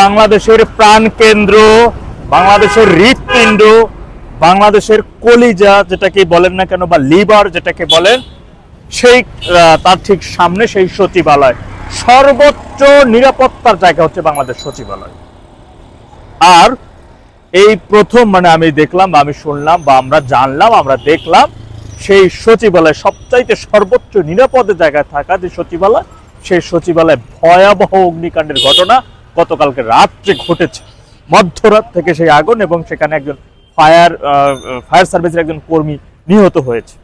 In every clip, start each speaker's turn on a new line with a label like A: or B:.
A: বাংলাদেশের প্রাণ কেন্দ্র বাংলাদেশের হৃৎপিণ্ড, বাংলাদেশের কলিজা যেটাকে বলেন না কেন, বা লিভার যেটাকে বলেন, সেই তার ঠিক সামনে সেই সচিবালয়। সর্বোচ্চ নিরাপত্তার জায়গা হচ্ছে বাংলাদেশ সচিবালয়। আর এই প্রথম মানে আমি দেখলাম, বা আমি শুনলাম, বা আমরা জানলাম, আমরা দেখলাম, সেই সচিবালয় সবচাইতে সর্বোচ্চ নিরাপদের জায়গায় থাকা যে সচিবালয়, সেই সচিবালয়ে ভয়াবহ অগ্নিকাণ্ডের ঘটনা গতকালকে রাত্রে ঘটেছে, মধ্যরাত থেকে সেই আগুন এবং সেখানে একজন ফায়ার ফায়ার সার্ভিসের একজন কর্মী নিহত হয়েছে।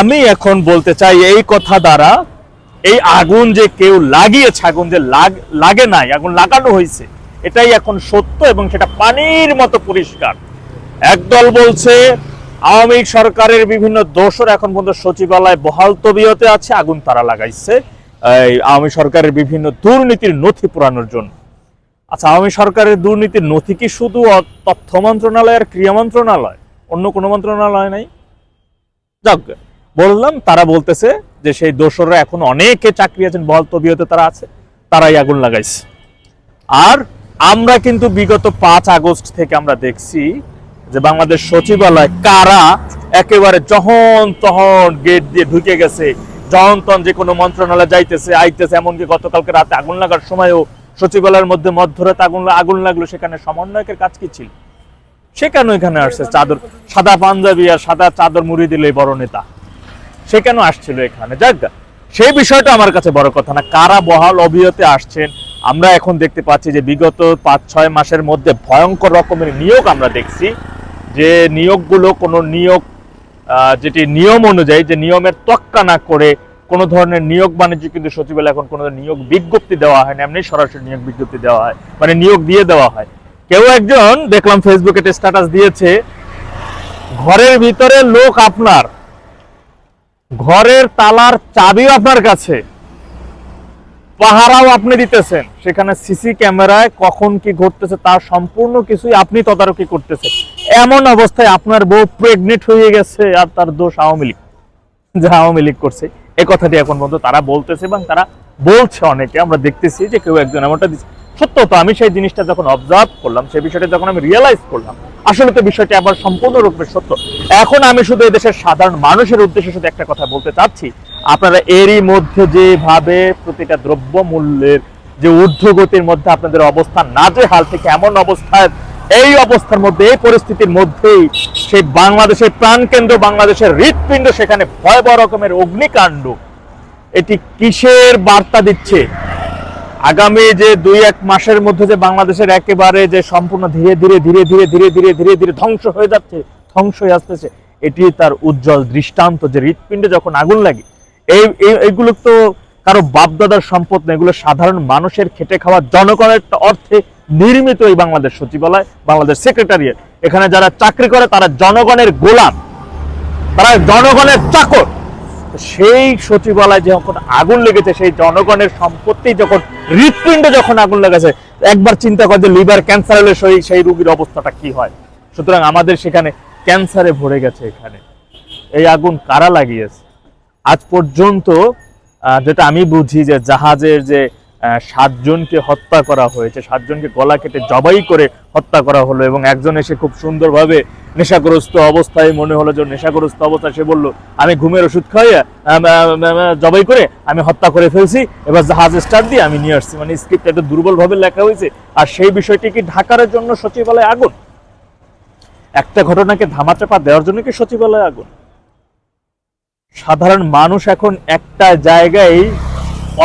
A: আমি এখন বলতে চাই, এই কথা দ্বারা এই আগুন যে কেউ লাগিয়েছে, আগুন যে লাগে নাই, আগুন লাগানো হয়েছে, এটাই এখন সত্য এবং সেটা পানির মতো পরিষ্কার। একদল বলছে, আওয়ামী সরকারের বিভিন্ন দোষর এখন পর্যন্ত সচিবালয় বহাল তবিয়তে আছে, আগুন তারা লাগাইছে। আওয়ামী সরকারের বিভিন্ন দুর্নীতির নথি পুরানোর জন্য। আচ্ছা আওয়ামী সরকারের দুর্নীতির নথি কি শুধু তথ্য মন্ত্রণালয় আর ক্রিয়া মন্ত্রণালয়? অন্য কোনো মন্ত্রণালয় নাই? যাক, বললাম, তারা বলতেছে যে সেই দোসররা এখন অনেকে চাকরি আছেন বহাল তবিয়তে তারা আছে, তারাই আগুন লাগাইছে। আর আমরা কিন্তু বিগত পাঁচ আগস্ট থেকে আমরা দেখছি যে বাংলাদেশ সচিবালয় কারা একেবারে যখন তখন গেট দিয়ে ঢুকে গেছে। যখন তখন যে কোনো মন্ত্রণালয় যাইতেছে, আইতেছে, এমনকি গতকালকে রাতে আগুন লাগার সময়ও সচিবালয়ের মধ্যে মধ্যরাতে আগুন আগুন লাগল, সেখানে সমন্বয়কের কাজ কি ছিল? সে কেন এখানে আসছে? চাদর, সাদা পাঞ্জাবি আর সাদা চাদর মুড়ি দিলে বড় নেতা। সে কেন আসছিল এখানে? যাক সেই বিষয়টা আমার কাছে বড় কথা না। কারা বহাল অবিরতে আসছেন? আমরা এখন দেখতে পাচ্ছি যে বিগত পাঁচ, ছয় মাসের মধ্যে ভয়ঙ্কর রকমের নিয়োগ আমরা দেখছি। যে নিয়োগগুলো কোনো নিয়োগ যেটি নিয়ম অনুযায়ী, যে নিয়মের তক্কা না করে কোনো ধরনের নিয়োগ বাণিজ্য কিন্তু সচিবালয় এখন কোনো নিয়োগ বিজ্ঞপ্তি দেওয়া হয় না, এমনি সরাসরি নিয়োগ বিজ্ঞপ্তি দেওয়া হয় মানে নিয়োগ দিয়ে দেওয়া হয়। কেউ একজন, দেখলাম ফেসবুকে স্ট্যাটাস দিয়েছে, ঘরের ভিতরে লোক আপনার, ঘরের তালার চাবিও আপনার কাছে। পাহারাও আপনি দিতেছেন। সেখানে সিসি ক্যামেরায় কখন কি ঘটতেছে তার সম্পূর্ণ কিছুই আপনি তদারকি করতেছেন। এমন অবস্থায় আপনার বউ প্রেগনেন্ট হয়ে গেছে আর তার দোষ আওয়ামী লীগ। যা আওয়ামী লীগ করছে। এই কথাটি এখন পর্যন্ত তারা বলতেছে এবং তারা বলছে অনেকে। আমরা দেখতেছি যে কেউ একজন এমনটা দিচ্ছে সত্য তো আমি সেই জিনিসটা যখন অবজার্ভ করলাম সেই বিষয়টা যখন আমি রিয়েলাইজ করলাম আসলে তো বিষয়টি আবার সম্পূর্ণরূপে সত্য। এখন আমি শুধু এই দেশের সাধারণ মানুষের উদ্দেশ্যে শুধু একটা কথা বলতে চাচ্ছি। আপনারা এরই মধ্যে যেভাবে প্রতিটা দ্রব্য মূল্যের যে ঊর্ধ্বগতির মধ্যে আপনাদের অবস্থান, না যে হাল থেকে এমন অবস্থায়, এই অবস্থার মধ্যে, এই পরিস্থিতির মধ্যেই সেই বাংলাদেশের প্রাণকেন্দ্র, বাংলাদেশের হৃৎপিণ্ড, সেখানে ভয়াবহ রকমের অগ্নিকাণ্ড, এটি কিসের বার্তা দিচ্ছে? আগামী যে দুই এক মাসের মধ্যে যে বাংলাদেশের একেবারে যে সম্পূর্ণ ধীরে ধীরে ধীরে ধীরে ধীরে ধীরে ধীরে ধীরে ধ্বংস হয়ে যাচ্ছে, ধ্বংস হয়ে আসতেছে, এটি তার উজ্জ্বল দৃষ্টান্ত যে হৃৎপিণ্ডে যখন আগুন লাগে। এই, এই- এইগুলো তো কারও বাপদাদার সম্পদ না, এগুলো সাধারণ মানুষের খেটে খাওয়া জনগণের অর্থে নির্মিত এই বাংলাদেশ সচিবালয়, বাংলাদেশ সেক্রেটারিয়েট। এখানে যারা চাকরি করে, তারা জনগণের গোলাম। তারা জনগণের চাকর। সেই সচিবালয় যখন আগুন লেগেছে, সেই জনগণের সম্পত্তি যখন হৃৎপিণ্ড যখন আগুন লেগেছে, একবার চিন্তা করে যে লিভার ক্যান্সার হলে সেই সেই রোগীর অবস্থাটা কি হয়। সুতরাং আমাদের সেখানে ক্যান্সারে ভরে গেছে এখানে। এই আগুন কারা লাগিয়েছে? আজ পর্যন্ত যেটা আমি বুঝি যে জাহাজের যে সাতজনকে হত্যা করা হয়েছে, সাতজনকে গলা কেটে জবাই করে হত্যা করা হলো এবং একজন এসে খুব সুন্দরভাবে নেশাগ্রস্ত অবস্থায় মনে হলো যে নেশাগ্রস্ত অবস্থায় সে বলল, আমি ঘুমের ওষুধ খাইয়া জবাই করে আমি হত্যা করে ফেলছি, এবার জাহাজ স্টার্ট দিয়ে আমি নিয়ে আসছি। মানে স্ক্রিপ্ট একটু দুর্বলভাবে লেখা হয়েছে। আর সেই বিষয়টি কি ঢাকার জন্য সচিবালয় আগুন? একটা ঘটনাকে ধামাচাপা দেওয়ার জন্য কি সচিবালয় আগুন? সাধারণ মানুষ এখন একটা জায়গায়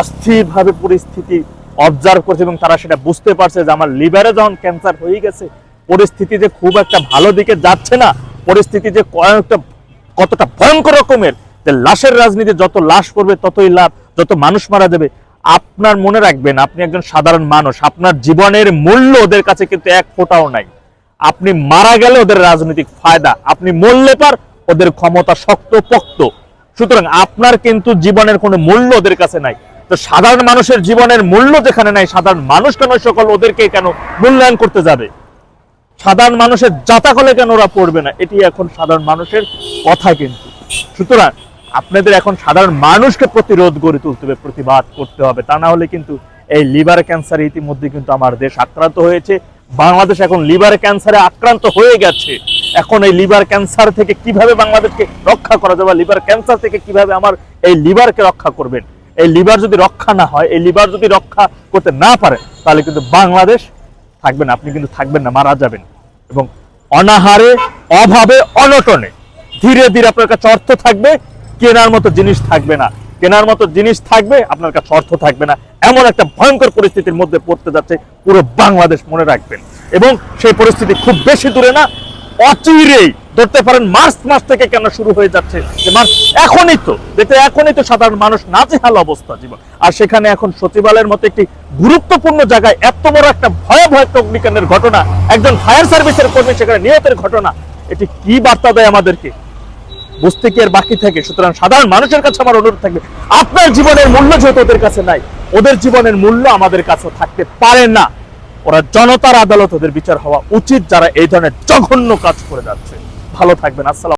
A: অস্থিরভাবে পরিস্থিতি অবজার্ভ করছে এবং তারা সেটা বুঝতে পারছে যে আমার লিভারে যখন ক্যান্সার হয়ে গেছে, পরিস্থিতি যে খুব একটা ভালো দিকে যাচ্ছে না, পরিস্থিতি যে কয়েকটা, কতটা ভয়ঙ্কর রকমের, যে লাশের রাজনীতি যত লাশ পড়বে ততই লাভ, যত মানুষ মারা যাবে, আপনার মনে রাখবেন, আপনি একজন সাধারণ মানুষ, আপনার জীবনের মূল্য ওদের কাছে কিন্তু এক ফোঁটাও নাই। আপনি মারা গেলে ওদের রাজনৈতিক ফায়দা, আপনি মরলে পার ওদের ক্ষমতা শক্ত পোক্ত সুতরাং আপনার কিন্তু জীবনের কোনো মূল্য ওদের কাছে নাই। তো সাধারণ মানুষের জীবনের মূল্য যেখানে নাই, সাধারণ মানুষ কেন সকল ওদেরকে কেন মূল্যায়ন করতে যাবে? সাধারণ মানুষের জাতাকলে কেন ওরা পড়বে না? এটি এখন সাধারণ মানুষের কথা কিন্তু। সুতরাং আপনাদের এখন সাধারণ মানুষকে প্রতিরোধ গড়ে তুলতে হবে, প্রতিবাদ করতে হবে। তা না হলে কিন্তু এই লিভার ক্যান্সারে ইতিমধ্যে কিন্তু আমার দেশ আক্রান্ত হয়েছে। বাংলাদেশ এখন লিভার ক্যান্সারে আক্রান্ত হয়ে গেছে। এখন এই লিভার ক্যান্সার থেকে কীভাবে বাংলাদেশকে রক্ষা করা যাবে লিভার ক্যান্সার থেকে কীভাবে আমার এই লিভারকে রক্ষা করবেন? এই লিভার যদি রক্ষা না হয়, এই লিভার যদি রক্ষা করতে না পারে, তাহলে কিন্তু বাংলাদেশ থাকবেন আপনি কিন্তু থাকবেন না, মারা যাবেন। এবং অনাহারে, অভাবে, অনটনে ধীরে ধীরে আপনার কাছে অর্থ থাকবে, কেনার মতো জিনিস থাকবে না। কেনার মতো জিনিস থাকবে, আপনার কাছে অর্থ থাকবে না। এমন একটা ভয়ঙ্কর পরিস্থিতির মধ্যে পড়তে যাচ্ছে, পুরো বাংলাদেশ মনে রাখবেন। এবং সেই পরিস্থিতি খুব বেশি দূরে না, অচিরেই ধরতে পারেন মার্চ মাস থেকে কেন শুরু হয়ে যাচ্ছে? যে মার্চ এখনই তো দেখতে এখনই তো সাধারণ মানুষ নাজেহাল অবস্থা জীবন। আর সেখানে এখন সচিবালয়ের মতো একটি গুরুত্বপূর্ণ জায়গায় এত বড় একটা ভয়াবহ একটা অগ্নিকাণ্ডের ঘটনা, একজন ফায়ার সার্ভিসের কর্মী সেখানে নিহতের ঘটনা, এটি কি বার্তা দেয় আমাদেরকে? বুঝতে কি আর বাকি থাকে? সুতরাং সাধারণ মানুষের কাছে আমার অনুরোধ থাকবে, আপনার জীবনের মূল্য যেহেতু ওদের কাছে নাই, ওদের জীবনের মূল্য আমাদের কাছে থাকতে পারে না। ওরা জনতার আদালত ওদের বিচার হওয়া উচিত, যারা এই ধরনের জঘন্য কাজ করে যাচ্ছে। ভালো থাকবেন আসসালাম